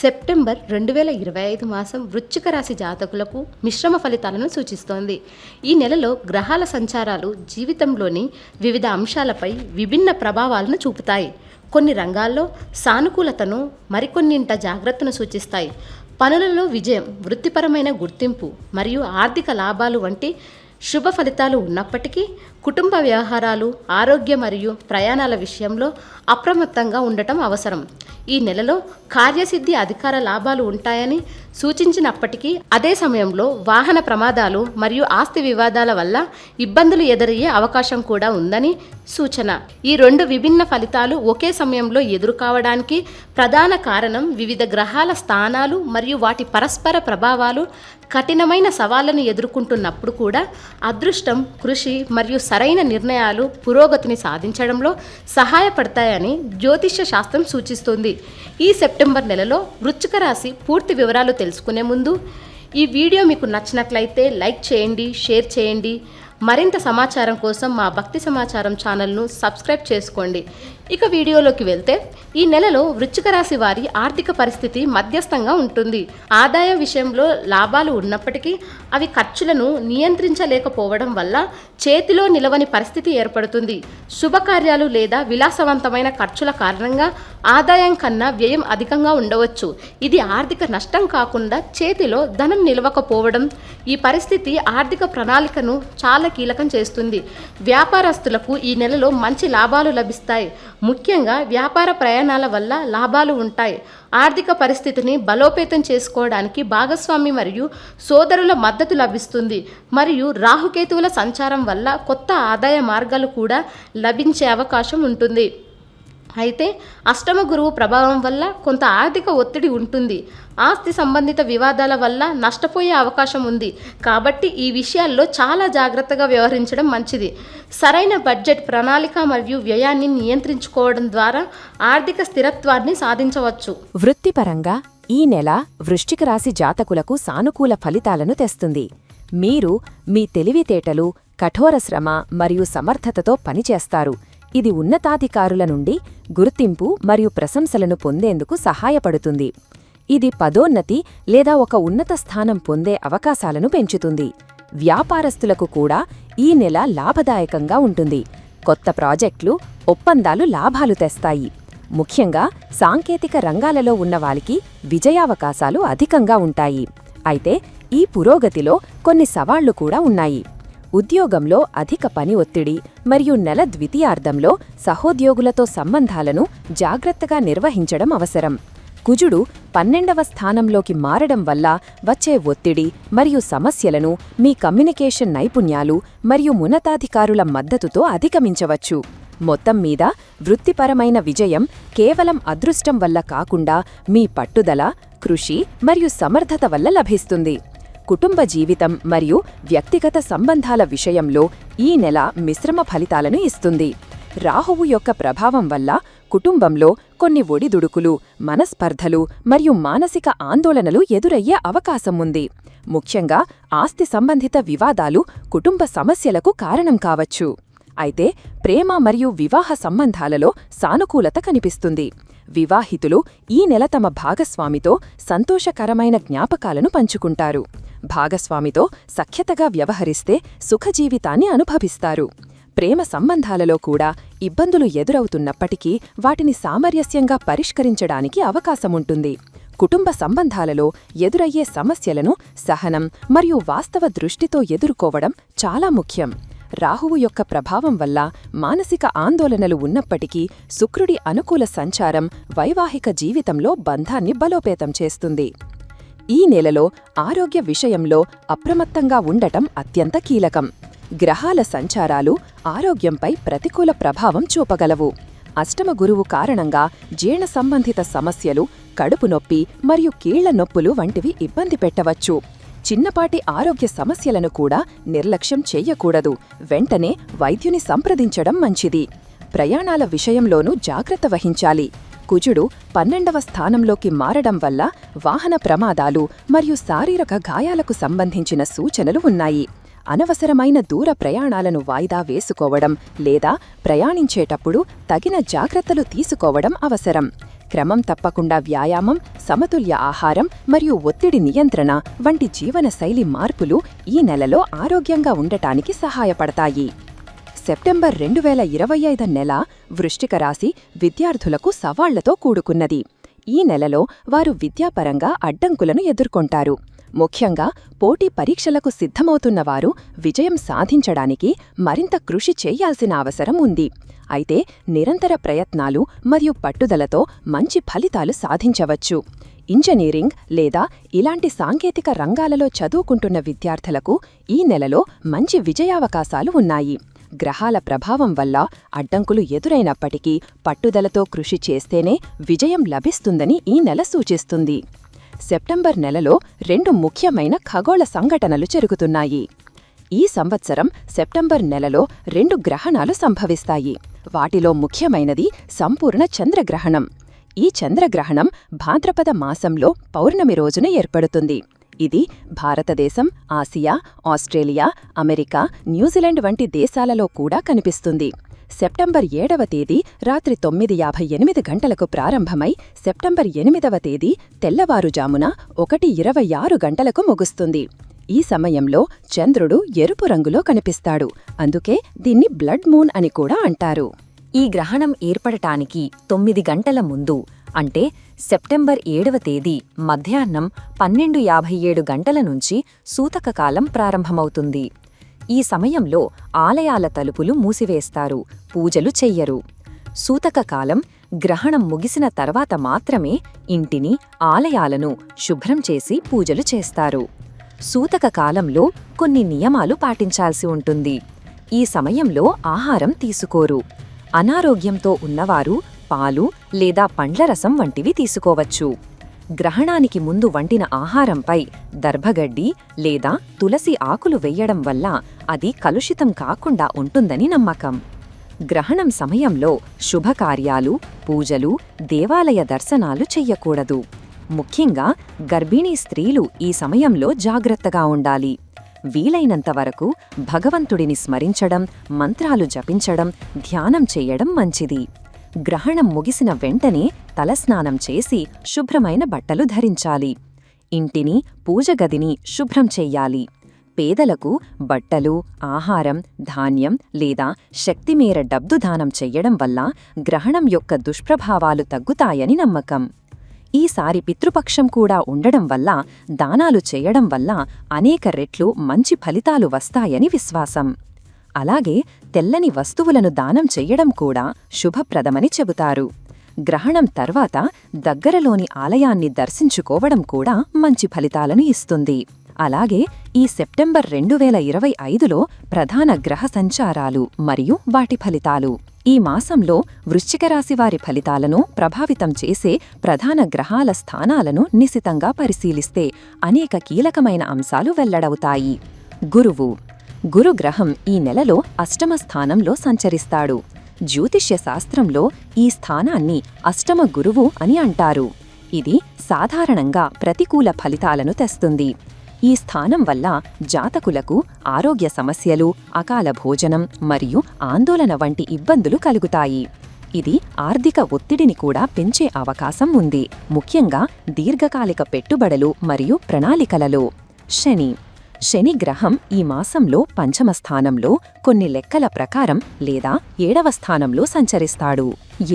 September రెండు వేల ఇరవై ఐదు మాసం వృశ్చిక రాశి జాతకులకు మిశ్రమ ఫలితాలను సూచిస్తోంది. ఈ నెలలో గ్రహాల సంచారాలు జీవితంలోని వివిధ అంశాలపై విభిన్న ప్రభావాలను చూపుతాయి. కొన్ని రంగాల్లో సానుకూలతను మరికొన్నింట జాగ్రత్తను సూచిస్తాయి. పనులలో విజయం వృత్తిపరమైన గుర్తింపు మరియు ఆర్థిక లాభాలు వంటి శుభ ఫలితాలు ఉన్నప్పటికీ కుటుంబ వ్యవహారాలు ఆరోగ్య మరియు ప్రయాణాల విషయంలో అప్రమత్తంగా ఉండటం అవసరం. ఈ నెలలో కార్యసిద్ధి అధికార లాభాలు ఉంటాయని సూచించినప్పటికీ అదే సమయంలో వాహన ప్రమాదాలు మరియు ఆస్తి వివాదాల వల్ల ఇబ్బందులు ఎదురయ్యే అవకాశం కూడా ఉందని సూచన. ఈ రెండు విభిన్న ఫలితాలు ఒకే సమయంలో ఎదురు కావడానికి ప్రధాన కారణం వివిధ గ్రహాల స్థానాలు మరియు వాటి పరస్పర ప్రభావాలు కఠినమైన సవాళ్ళను ఎదుర్కొంటున్నప్పుడు కూడా అదృష్టం కృషి మరియు సరైన నిర్ణయాలు పురోగతిని సాధించడంలో సహాయపడతాయని జ్యోతిష్య శాస్త్రం సూచిస్తుంది. ఈ సెప్టెంబర్ నెలలో వృచ్చిక రాశి పూర్తి వివరాలు తెలుసుకునే ముందు ఈ వీడియో మీకు నచ్చినట్లయితే లైక్ చేయండి షేర్ చేయండి. మరింత సమాచారం కోసం మా భక్తి సమాచారం ఛానల్ను సబ్స్క్రైబ్ చేసుకోండి. ఇక వీడియోలోకి వెళ్తే ఈ నెలలో వృశ్చిక రాశి వారి ఆర్థిక పరిస్థితి మధ్యస్థంగా ఉంటుంది. ఆదాయ విషయంలో లాభాలు ఉన్నప్పటికీ అవి ఖర్చులను నియంత్రించలేకపోవడం వల్ల చేతిలో నిలవని పరిస్థితి ఏర్పడుతుంది. శుభకార్యాలు లేదా విలాసవంతమైన ఖర్చుల కారణంగా ఆదాయం కన్నా వ్యయం అధికంగా ఉండవచ్చు. ఇది ఆర్థిక నష్టం కాకుండా చేతిలో ధనం నిలవకపోవడం. ఈ పరిస్థితి ఆర్థిక ప్రణాళికను చాలా కీలకం చేస్తుంది. వ్యాపారస్తులకు ఈ నెలలో మంచి లాభాలు లభిస్తాయి. ముఖ్యంగా వ్యాపార ప్రయాణాల వల్ల లాభాలు ఉంటాయి. ఆర్థిక పరిస్థితిని బలోపేతం చేసుకోవడానికి భాగస్వామి మరియు సోదరుల మద్దతు లభిస్తుంది. మరియు రాహుకేతువుల సంచారం వల్ల కొత్త ఆదాయ మార్గాలు కూడా లభించే అవకాశం ఉంటుంది. అయితే అష్టమ గురువు ప్రభావం వల్ల కొంత ఆర్థిక ఒత్తిడి ఉంటుంది. ఆస్తి సంబంధిత వివాదాల వల్ల నష్టపోయే అవకాశం ఉంది. కాబట్టి ఈ విషయాల్లో చాలా జాగ్రత్తగా వ్యవహరించడం మంచిది. సరైన బడ్జెట్ ప్రణాళిక మరియు వ్యయాన్ని నియంత్రించుకోవడం ద్వారా ఆర్థిక స్థిరత్వాన్ని సాధించవచ్చు. వృత్తిపరంగా ఈ నెల వృష్టిక రాశి జాతకులకు సానుకూల ఫలితాలను తెస్తుంది. మీరు మీ తెలివితేటలు కఠోర శ్రమ మరియు సమర్థతతో పనిచేస్తారు. ఇది ఉన్నతాధికారుల నుండి గుర్తింపు మరియు ప్రశంసలను పొందేందుకు సహాయపడుతుంది. ఇది పదోన్నతి లేదా ఒక ఉన్నత స్థానం పొందే అవకాశాలను పెంచుతుంది. వ్యాపారస్తులకు కూడా ఈ నెల లాభదాయకంగా ఉంటుంది. కొత్త ప్రాజెక్టులు ఒప్పందాలు లాభాలు తెస్తాయి. ముఖ్యంగా సాంకేతిక రంగాలలో ఉన్నవారికి విజయావకాశాలు అధికంగా ఉంటాయి. అయితే ఈ పురోగతిలో కొన్ని సవాళ్ళు కూడా ఉన్నాయి. ఉద్యోగంలో అధిక పని ఒత్తిడి మరియు నెల ద్వితీయార్ధంలో సహోద్యోగులతో సంబంధాలను జాగ్రత్తగా నిర్వహించడం అవసరం. కుజుడు పన్నెండవ స్థానంలోకి మారడం వల్ల వచ్చే ఒత్తిడి మరియు సమస్యలను మీ కమ్యూనికేషన్ నైపుణ్యాలు మరియు ఉన్నతాధికారుల మద్దతుతో అధిగమించవచ్చు. మొత్తం మీద వృత్తిపరమైన విజయం కేవలం అదృష్టం వల్ల కాకుండా మీ పట్టుదల కృషి మరియు సమర్థత వల్ల లభిస్తుంది. కుటుంబ జీవితం మరియు వ్యక్తిగత సంబంధాల విషయంలో ఈ నెల మిశ్రమ ఫలితాలను ఇస్తుంది. రాహువు యొక్క ప్రభావం వల్ల కుటుంబంలో కొన్ని ఒడిదుడుకులు మనస్పర్ధలు మరియు మానసిక ఆందోళనలు ఎదురయ్యే అవకాశం ఉంది. ముఖ్యంగా ఆస్తి సంబంధిత వివాదాలు కుటుంబ సమస్యలకు కారణం కావచ్చు. అయితే ప్రేమ మరియు వివాహ సంబంధాలలో సానుకూలత కనిపిస్తుంది. వివాహితులు ఈ నెల తమ భాగస్వామితో సంతోషకరమైన జ్ఞాపకాలను పంచుకుంటారు. భాగస్వామితో సఖ్యతగా వ్యవహరిస్తే సుఖజీవితాన్ని అనుభవిస్తారు. ప్రేమ సంబంధాలలో కూడా ఇబ్బందులు ఎదురవుతున్నప్పటికీ వాటిని సామరస్యంగా పరిష్కరించడానికి అవకాశముంటుంది. కుటుంబ సంబంధాలలో ఎదురయ్యే సమస్యలను సహనం మరియు వాస్తవ దృష్టితో ఎదుర్కోవడం చాలా ముఖ్యం. రాహువు యొక్క ప్రభావం వల్ల మానసిక ఆందోళనలు ఉన్నప్పటికీ శుక్రుడి అనుకూల సంచారం వైవాహిక జీవితంలో బంధాన్ని బలోపేతం చేస్తుంది. ఈ నెలలో ఆరోగ్య విషయంలో అప్రమత్తంగా ఉండటం అత్యంత కీలకం. గ్రహాల సంచారాలు ఆరోగ్యంపై ప్రతికూల ప్రభావం చూపగలవు. అష్టమ గురువు కారణంగా జీర్ణ సంబంధిత సమస్యలు కడుపు నొప్పి మరియు కీళ్ళ నొప్పులు వంటివి ఇబ్బంది పెట్టవచ్చు. చిన్నపాటి ఆరోగ్య సమస్యలను కూడా నిర్లక్ష్యం చెయ్యకూడదు వెంటనే వైద్యుని సంప్రదించడం మంచిది. ప్రయాణాల విషయంలోనూ జాగ్రత్త వహించాలి. కుజుడు పన్నెండవ స్థానంలోకి మారడం వల్ల వాహన ప్రమాదాలు మరియు శారీరక గాయాలకు సంబంధించిన సూచనలు ఉన్నాయి. అనవసరమైన దూర ప్రయాణాలను వాయిదా వేసుకోవడం లేదా ప్రయాణించేటప్పుడు తగిన జాగ్రత్తలు తీసుకోవడం అవసరం. క్రమం తప్పకుండా వ్యాయామం సమతుల్య ఆహారం మరియు ఒత్తిడి నియంత్రణ వంటి జీవనశైలి మార్పులు ఈ నెలలో ఆరోగ్యంగా ఉండటానికి సహాయపడతాయి. సెప్టెంబర్ రెండు వేల ఇరవై ఐదు నెల వృష్టిక రాశి విద్యార్థులకు సవాళ్ళతో కూడుకున్నది. ఈ నెలలో వారు విద్యాపరంగా అడ్డంకులను ఎదుర్కొంటారు. ముఖ్యంగా పోటీ పరీక్షలకు సిద్ధమవుతున్న వారు విజయం సాధించడానికి మరింత కృషి చేయాల్సిన అవసరం ఉంది. అయితే నిరంతర ప్రయత్నాలు మరియు పట్టుదలతో మంచి ఫలితాలు సాధించవచ్చు. ఇంజనీరింగ్ లేదా ఇలాంటి సాంకేతిక రంగాలలో చదువుకుంటున్న విద్యార్థులకు ఈ నెలలో మంచి విజయావకాశాలు ఉన్నాయి. గ్రహాల ప్రభావం వల్ల అడ్డంకులు ఎదురైనప్పటికీ పట్టుదలతో కృషి చేస్తేనే విజయం లభిస్తుందని ఈ నెల సూచిస్తుంది. సెప్టెంబర్ నెలలో రెండు ముఖ్యమైన ఖగోళ సంఘటనలు జరుగుతున్నాయి. ఈ సంవత్సరం సెప్టెంబర్ నెలలో రెండు గ్రహణాలు సంభవిస్తాయి. వాటిలో ముఖ్యమైనది సంపూర్ణ చంద్రగ్రహణం. ఈ చంద్రగ్రహణం భాద్రపద మాసంలో పౌర్ణమి రోజున ఏర్పడుతుంది. ఇది భారతదేశం ఆసియా ఆస్ట్రేలియా అమెరికా న్యూజిలాండ్ వంటి దేశాలలో కూడా కనిపిస్తుంది. సెప్టెంబర్ ఏడవ తేదీ రాత్రి తొమ్మిది యాభై ఎనిమిది గంటలకు ప్రారంభమై సెప్టెంబర్ ఎనిమిదవ తేదీ తెల్లవారుజామున ఒకటి ఇరవై ఆరు గంటలకు ముగుస్తుంది. ఈ సమయంలో చంద్రుడు ఎరుపు రంగులో కనిపిస్తాడు. అందుకే దీన్ని బ్లడ్ మూన్ అని కూడా అంటారు. ఈ గ్రహణం ఏర్పడటానికి తొమ్మిది గంటల ముందు అంటే సెప్టెంబర్ ఏడవ తేదీ మధ్యాహ్నం పన్నెండు యాభై ఏడు గంటల నుంచి సూతక కాలం ప్రారంభమవుతుంది. ఈ సమయంలో ఆలయాల తలుపులు మూసివేస్తారు పూజలు చెయ్యరు. సూతక కాలం గ్రహణం ముగిసిన తర్వాత మాత్రమే ఇంటిని ఆలయాలను శుభ్రం చేసి పూజలు చేస్తారు. సూతక కాలంలో కొన్ని నియమాలు పాటించాల్సి ఉంటుంది. ఈ సమయంలో ఆహారం తీసుకోరు. అనారోగ్యంతో ఉన్నవారు పాలు లేదా పండ్ల రసం వంటివి తీసుకోవచ్చు. గ్రహణానికి ముందు వండిన ఆహారంపై దర్భగడ్డి లేదా తులసి ఆకులు వెయ్యడం వల్ల అది కలుషితం కాకుండా ఉంటుందని నమ్మకం. గ్రహణం సమయంలో శుభకార్యాలు పూజలు దేవాలయ దర్శనాలు చెయ్యకూడదు. ముఖ్యంగా గర్భిణీ స్త్రీలు ఈ సమయంలో జాగ్రత్తగా ఉండాలి. వీలైనంత వరకు భగవంతుడిని స్మరించడం మంత్రాలు జపించడం ధ్యానం చేయడం మంచిది. గ్రహణం ముగిసిన వెంటనే తలస్నానం చేసి శుభ్రమైన బట్టలు ధరించాలి. ఇంటిని పూజగదిని శుభ్రం చెయ్యాలి. పేదలకు బట్టలు ఆహారం ధాన్యం లేదా శక్తిమేర డబ్బు దానం చెయ్యడం వల్ల గ్రహణం యొక్క దుష్ప్రభావాలు తగ్గుతాయని నమ్మకం. ఈసారి పితృపక్షం కూడా ఉండడం వల్ల దానాలు చేయడం వల్ల అనేక రెట్లు మంచి ఫలితాలు వస్తాయని విశ్వాసం. అలాగే తెల్లని వస్తువులను దానం చెయ్యడం కూడా శుభప్రదమని చెబుతారు. గ్రహణం తర్వాత దగ్గరలోని ఆలయాన్ని దర్శించుకోవడం కూడా మంచి ఫలితాలను ఇస్తుంది. అలాగే ఈ సెప్టెంబర్ రెండు వేల ఇరవై ఐదులో ప్రధాన గ్రహ సంచారాలు మరియు వాటి ఫలితాలు. ఈ మాసంలో వృశ్చిక రాశి వారి ఫలితాలను ప్రభావితం చేసే ప్రధాన గ్రహాల స్థానాలను నిశితంగా పరిశీలిస్తే అనేక కీలకమైన అంశాలు వెల్లడవుతాయి. గురువు గురుగ్రహం ఈ నెలలో అష్టమ స్థానంలో సంచరిస్తాడు. జ్యోతిష్య శాస్త్రంలో ఈ స్థానాన్ని అష్టమ గురువు అని అంటారు. ఇది సాధారణంగా ప్రతికూల ఫలితాలను తెస్తుంది. ఈ స్థానం వల్ల జాతకులకు ఆరోగ్య సమస్యలు అకాల భోజనం మరియు ఆందోళన వంటి ఇబ్బందులు కలుగుతాయి. ఇది ఆర్థిక ఒత్తిడిని కూడా పెంచే అవకాశం ఉంది. ముఖ్యంగా దీర్ఘకాలిక పెట్టుబడులు మరియు ప్రణాళికలలో. శని శని గ్రహం ఈ మాసంలో పంచమ స్థానంలో కొన్ని లెక్కల ప్రకారం లేదా ఏడవ స్థానంలో సంచరిస్తాడు.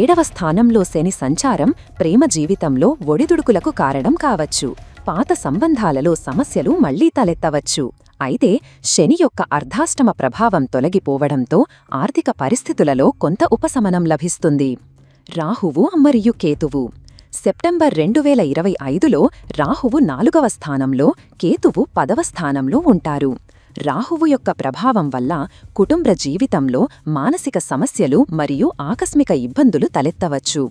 ఏడవ స్థానంలో శని సంచారం ప్రేమ జీవితంలో ఒడిదుడుకులకు కారణం కావచ్చు. పాత సంబంధాలలో సమస్యలు మళ్ళీ తలెత్తవచ్చు. అయితే శని యొక్క అర్ధాష్టమ ప్రభావం తొలగిపోవడంతో ఆర్థిక పరిస్థితులలో కొంత ఉపశమనం లభిస్తుంది. రాహువు మరియు కేతువు. సెప్టెంబర్ రెండు వేల ఇరవై ఐదులో రాహువు నాలుగవ స్థానంలో కేతువు పదవ స్థానంలో ఉంటారు. రాహువు యొక్క ప్రభావం వల్ల కుటుంబ జీవితంలో మానసిక సమస్యలు మరియు ఆకస్మిక ఇబ్బందులు తలెత్తవచ్చు.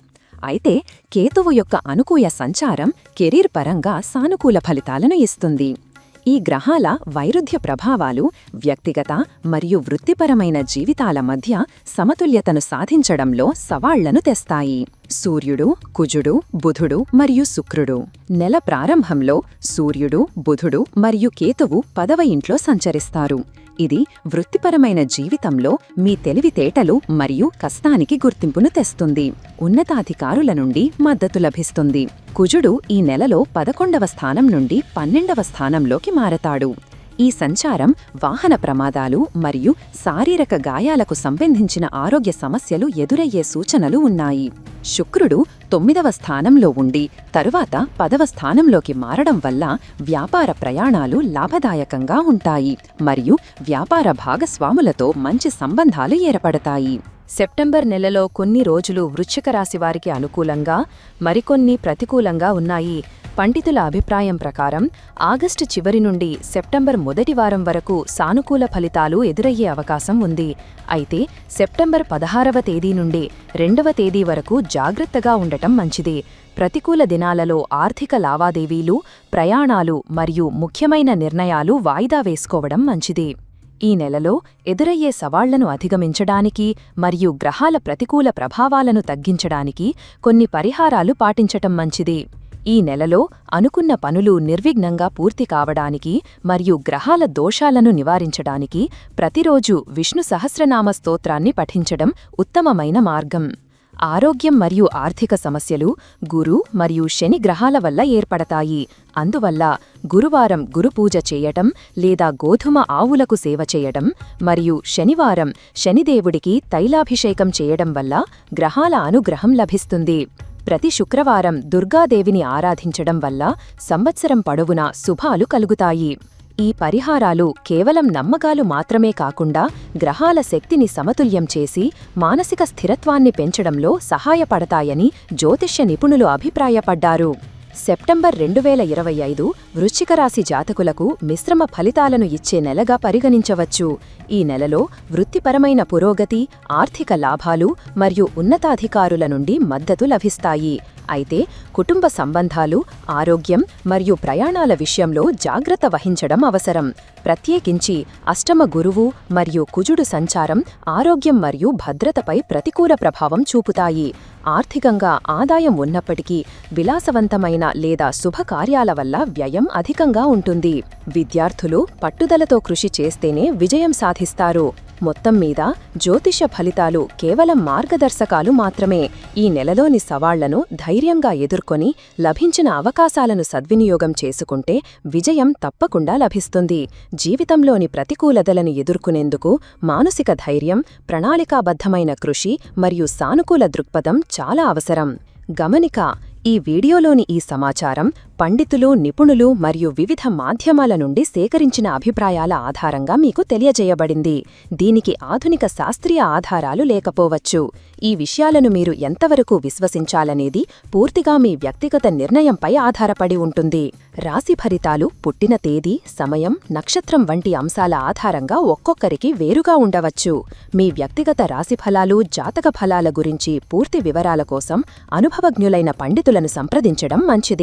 అయితే కేతువు యొక్క అనుకూల సంచారం కెరీర్ పరంగా సానుకూల ఫలితాలను ఇస్తుంది. ఈ గ్రహాల వైరుధ్య ప్రభావాలు వ్యక్తిగత మరియు వృత్తిపరమైన జీవితాల మధ్య సమతుల్యతను సాధించడంలో సవాళ్ళను తెస్తాయి. సూర్యుడు కుజుడు బుధుడు మరియు శుక్రుడు. నెల ప్రారంభంలో సూర్యుడు బుధుడు మరియు కేతువు పదవ ఇంట్లో సంచరిస్తారు. ఇది వృత్తిపరమైన జీవితంలో మీ తెలివితేటలు మరియు కష్టానికి గుర్తింపును తెస్తుంది. ఉన్నతాధికారుల నుండి మద్దతు లభిస్తుంది. కుజుడు ఈ నెలలో పదకొండవ స్థానం నుండి పన్నెండవ స్థానంలోకి మారతాడు. ఈ సంచారం వాహన ప్రమాదాలు మరియు శారీరక గాయాలకు సంబంధించిన ఆరోగ్య సమస్యలు ఎదురయ్యే సూచనలు ఉన్నాయి. శుక్రుడు తొమ్మిదవ స్థానంలో ఉండి తరువాత పదవ స్థానంలోకి మారడం వల్ల వ్యాపార ప్రయాణాలు లాభదాయకంగా ఉంటాయి మరియు వ్యాపార భాగస్వాములతో మంచి సంబంధాలు ఏర్పడతాయి. సెప్టెంబర్ నెలలో కొన్ని రోజులు వృశ్చిక రాశి వారికి అనుకూలంగా మరికొన్ని ప్రతికూలంగా ఉన్నాయి. పండితుల అభిప్రాయం ప్రకారం ఆగస్టు చివరి నుండి సెప్టెంబర్ మొదటి వారం వరకు సానుకూల ఫలితాలు ఎదురయ్యే అవకాశం ఉంది. అయితే సెప్టెంబర్ పదహారవ తేదీ నుండి రెండవ తేదీ వరకు జాగ్రత్తగా ఉండటం మంచిది. ప్రతికూల దినాలలో ఆర్థిక లావాదేవీలు ప్రయాణాలు మరియు ముఖ్యమైన నిర్ణయాలు వాయిదా వేసుకోవడం మంచిది. ఈ నెలలో ఎదురయ్యే సవాళ్ళను అధిగమించడానికి మరియు గ్రహాల ప్రతికూల ప్రభావాలను తగ్గించడానికి కొన్ని పరిహారాలు పాటించటం మంచిది. ఈ నెలలో అనుకున్న పనులు నిర్విఘ్నంగా పూర్తి కావడానికి మరియు గ్రహాల దోషాలను నివారించడానికి ప్రతిరోజు విష్ణు సహస్రనామ స్తోత్రాన్ని పఠించడం ఉత్తమమైన మార్గం. ఆరోగ్యం మరియు ఆర్థిక సమస్యలు గురు మరియు శని గ్రహాల వల్ల ఏర్పడతాయి. అందువల్ల గురువారం గురుపూజ చేయటం లేదా గోధుమ ఆవులకు సేవ చేయడం మరియు శనివారం శనిదేవుడికి తైలాభిషేకం చేయడం వల్ల గ్రహాల అనుగ్రహం లభిస్తుంది. ప్రతి శుక్రవారం దుర్గాదేవిని ఆరాధించడం వల్ల సంవత్సరం పొడవునా శుభాలు కలుగుతాయి. ఈ పరిహారాలు కేవలం నమ్మకాలు మాత్రమే కాకుండా గ్రహాల శక్తిని సమతుల్యం చేసి మానసిక స్థిరత్వాన్ని పెంచడంలో సహాయపడతాయని జ్యోతిష్య నిపుణులు అభిప్రాయపడ్డారు. సెప్టెంబర్ రెండు వేల ఇరవై ఐదు వృశ్చిక రాశి జాతకులకు మిశ్రమ ఫలితాలను ఇచ్చే నెలగా పరిగణించవచ్చు. ఈ నెలలో వృత్తిపరమైన పురోగతి ఆర్థిక లాభాలు మరియు ఉన్నతాధికారుల నుండి మద్దతు లభిస్తాయి. అయితే కుటుంబ సంబంధాలు ఆరోగ్యం మరియు ప్రయాణాల విషయంలో జాగ్రత్త వహించడం అవసరం. ప్రత్యేకించి అష్టమ గురువు మరియు కుజుడు సంచారం ఆరోగ్యం మరియు భద్రతపై ప్రతికూల ప్రభావం చూపుతాయి. ఆర్థికంగా ఆదాయం ఉన్నప్పటికీ విలాసవంతమైన లేదా శుభకార్యాల వల్ల వ్యయం అధికంగా ఉంటుంది. విద్యార్థులు పట్టుదలతో కృషి చేస్తేనే విజయం సాధిస్తారు. మొత్తం మీద జ్యోతిష ఫలితాలు కేవలం మార్గదర్శకాలు మాత్రమే. ఈ నెలలోని సవాళ్ళను ధైర్యంగా ఎదుర్కొని లభించిన అవకాశాలను సద్వినియోగం చేసుకుంటే విజయం తప్పకుండా లభిస్తుంది. జీవితంలోని ప్రతికూలతలను ఎదుర్కొనేందుకు మానసిక ధైర్యం ప్రణాళికాబద్ధమైన కృషి మరియు సానుకూల దృక్పథం చాలా అవసరం. గమనిక ఈ వీడియోలోని ఈ సమాచారం పండితులు నిపుణులు మరియు వివిధ మాధ్యమాల నుండి సేకరించిన అభిప్రాయాల ఆధారంగా మీకు తెలియజేయబడింది. దీనికి ఆధునిక శాస్త్రీయ ఆధారాలు లేకపోవచ్చు. ఈ విషయాలను మీరు ఎంతవరకు విశ్వసించాలనేది పూర్తిగా మీ వ్యక్తిగత నిర్ణయంపై ఆధారపడి ఉంటుంది. రాశి ఫలితాలు పుట్టిన తేదీ సమయం నక్షత్రం వంటి అంశాల ఆధారంగా ఒక్కొక్కరికి వేరుగా ఉండవచ్చు. మీ వ్యక్తిగత రాశి ఫలాలు జాతక ఫలాల గురించి పూర్తి వివరాల కోసం అనుభవజ్ఞులైన పండితులను సంప్రదించడం మంచిది.